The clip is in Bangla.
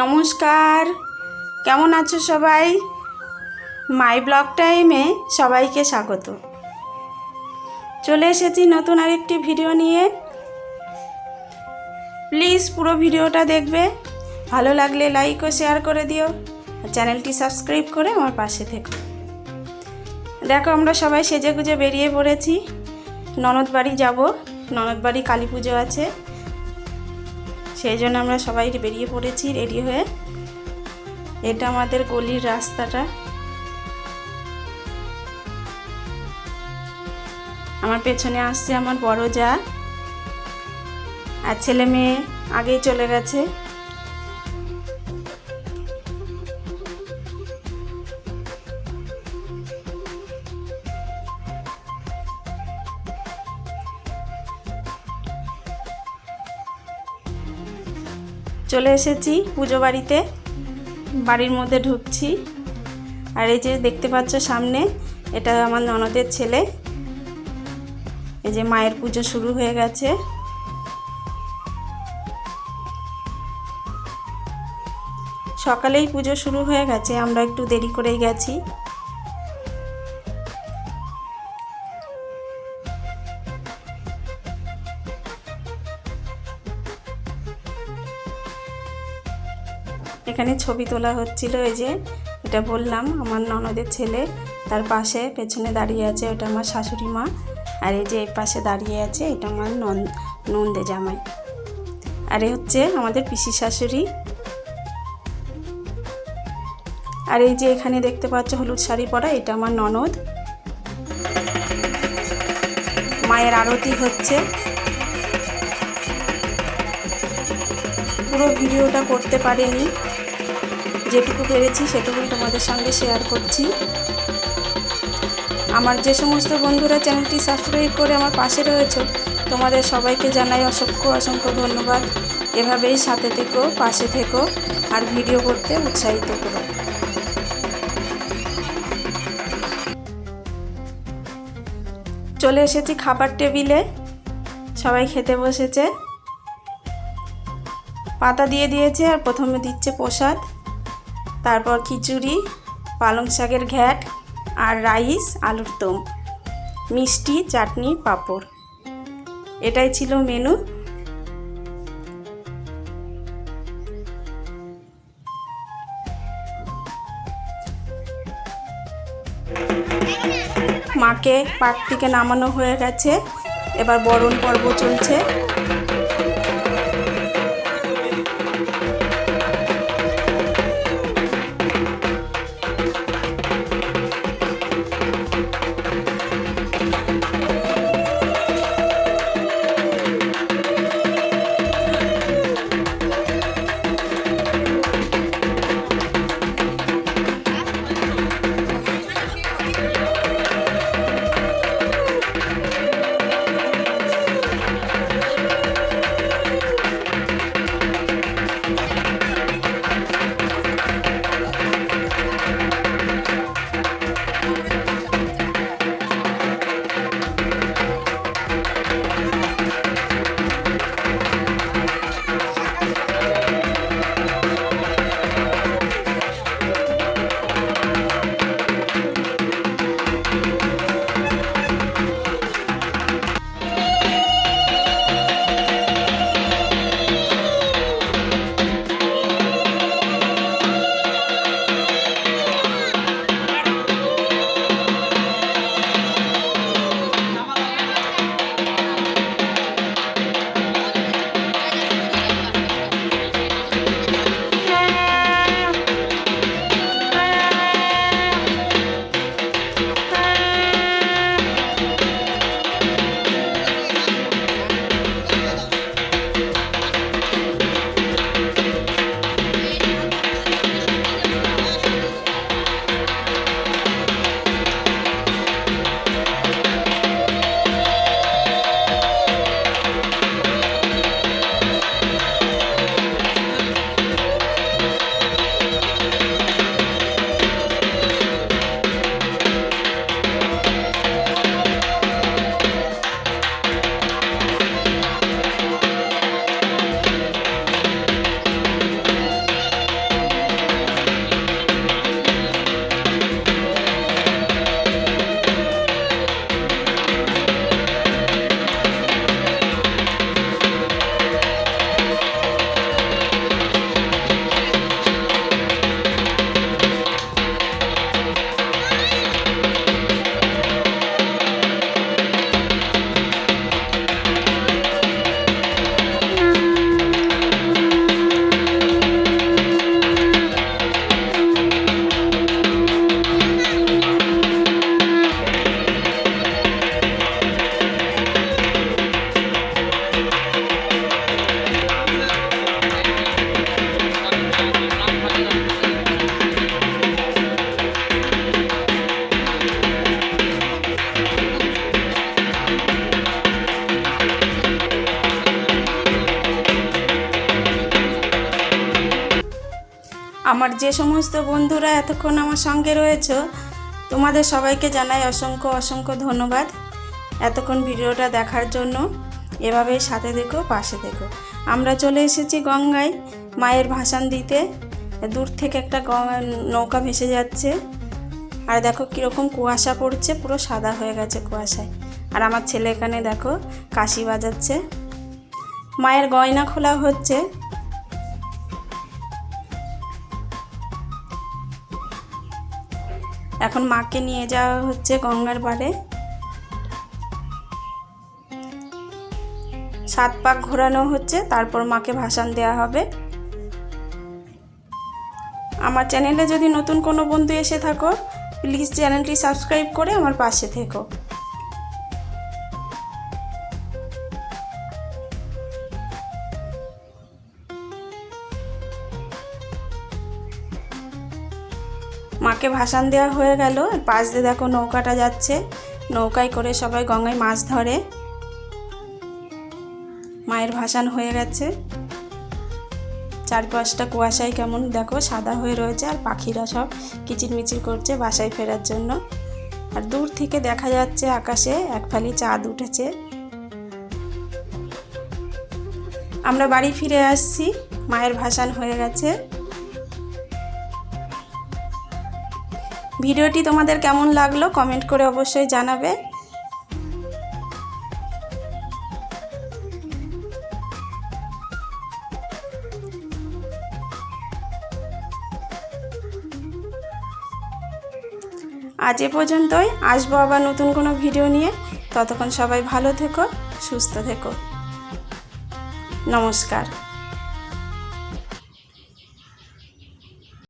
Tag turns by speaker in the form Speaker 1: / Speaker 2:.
Speaker 1: নমস্কার। কেমন আছো সবাই? মাই ব্লগ টাইমে সবাইকে স্বাগত। চলে এসেছি নতুন আরেকটি ভিডিও নিয়ে। প্লিজ পুরো ভিডিওটা দেখবে। ভালো লাগলে লাইক ও শেয়ার করে দিও। আর চ্যানেলটি সাবস্ক্রাইব করে আমার পাশে থেকো। দেখো, আমরা সবাই সেজে গুজে বেরিয়ে পড়েছি। ননদ বাড়ি যাব। ননদ বাড়ি কালী পুজো আছে। সেই জন্য আমরা সবাই বেরিয়ে পড়েছি রেডি হয়ে। এটা আমাদের গলির রাস্তাটা। আমার পেছনে আসছে আমার বড় যা। আর ছেলে মেয়ে আগেই চলে গেছে। চলে এসেছি পুজো বাড়িতে। বাড়ির মধ্যে ঢুকছি। আর এই যে দেখতে পাচ্ছ সামনে, এটা আমার ননদের ছেলে। এই যে মায়ের পুজো শুরু হয়ে গেছে। সকালেই পুজো শুরু হয়ে গেছে, আমরা একটু দেরি করেই গেছি। এখানে ছবি তোলা হচ্ছিল এই যে, এটা বললাম, আমার ননদের ছেলে, তার পাশে পেছনে দাঁড়িয়ে আছে, ওটা আমার শাশুড়ি মা, আর এই যে এই পাশে দাঁড়িয়ে আছে, এটা আমার নন, নন্দে জামাই। আর এ হচ্ছে আমাদের পিসি শাশুড়ি। আর এই যে এখানে দেখতে পাচ্ছ হলুদ শাড়ি পরা, এটা আমার ননদ। মায়ের আরতি হচ্ছে। পুরো ভিডিওটা করতে পারিনি। যেটুকু পেরেছি সেটুকুই তোমাদের সঙ্গে শেয়ার করছি। আমার যে সমস্ত বন্ধুরা চ্যানেলটি সাবস্ক্রাইব করে আমার পাশে রয়েছে, তোমাদের সবাইকে জানাই অসংখ্য অসংখ্য ধন্যবাদ। এভাবেই সাথে থেকো, পাশে থেকো, আর ভিডিও করতে উৎসাহিত করো। চলে এসেছি খাবার টেবিলে। সবাই খেতে বসেছে। পাতা দিয়ে দিয়েছে আর প্রথমে দিচ্ছে প্রসাদ, তারপর খিচুড়ি, পালং শাকের ঘ্যাট আর রাইস, আলুর দম, মিষ্টি, চাটনি, পাঁপড়। এটাই ছিল মেনু। মাকে পাট থেকে নামানো হয়ে গেছে। এবার বরণ পর্ব চলছে। যে সমস্ত বন্ধুরা এতক্ষণ আমার সঙ্গে রয়েছে, তোমাদের সবাইকে জানাই অসংখ্য অসংখ্য ধন্যবাদ এতক্ষণ ভিডিওটা দেখার জন্য। এভাবেই সাথে দেখো পাশে দেখো আমরা চলে এসেছি গঙ্গায়, মায়ের ভাসান দিতে। দূর থেকে একটা নৌকা ভেসে যাচ্ছে। আর দেখো কীরকম কুয়াশা পড়ছে, পুরো সাদা হয়ে গেছে কুয়াশায়। আর আমার ছেলে এখানে দেখো, কাশি বাজাচ্ছে। মায়ের গয়না খোলা হচ্ছে। এখন মাকে নিয়ে যাওয়া হচ্ছে গঙ্গার পাড়ে। সাত পাক ঘোরানো হচ্ছে, তারপর মাকে ভাসান দেওয়া হবে। আমার চ্যানেলে যদি নতুন কোনো বন্ধু এসে থাকো প্লিজ চ্যানেলটি সাবস্ক্রাইব করে আমার পাশে থেকো। মাকে ভাসান দেওয়া হয়ে গেল। পাশ দিয়ে দেখো নৌকাটা যাচ্ছে। নৌকায় করে সবাই গঙ্গায় মাছ ধরে। মায়ের ভাসান হয়ে গেছে। চারপাশটা কুয়াশায় কেমন দেখো, সাদা হয়ে রয়েছে আর পাখিরা সব কিচিরমিচির করছে বাসায় ফেরার জন্য। আর দূর থেকে দেখা যাচ্ছে আকাশে এক ফালি চাঁদ উঠেছে। আমরা বাড়ি ফিরে আসছি। মায়ের ভাসান হয়ে গেছে। ভিডিওটি তোমাদের কেমন লাগল কমেন্ট করে অবশ্যই জানাবে। আজ এ পর্যন্তই। আসব আবার নতুন কোনো ভিডিও নিয়ে। ততক্ষণ সবাই ভালো থেকো, সুস্থ থেকো। নমস্কার।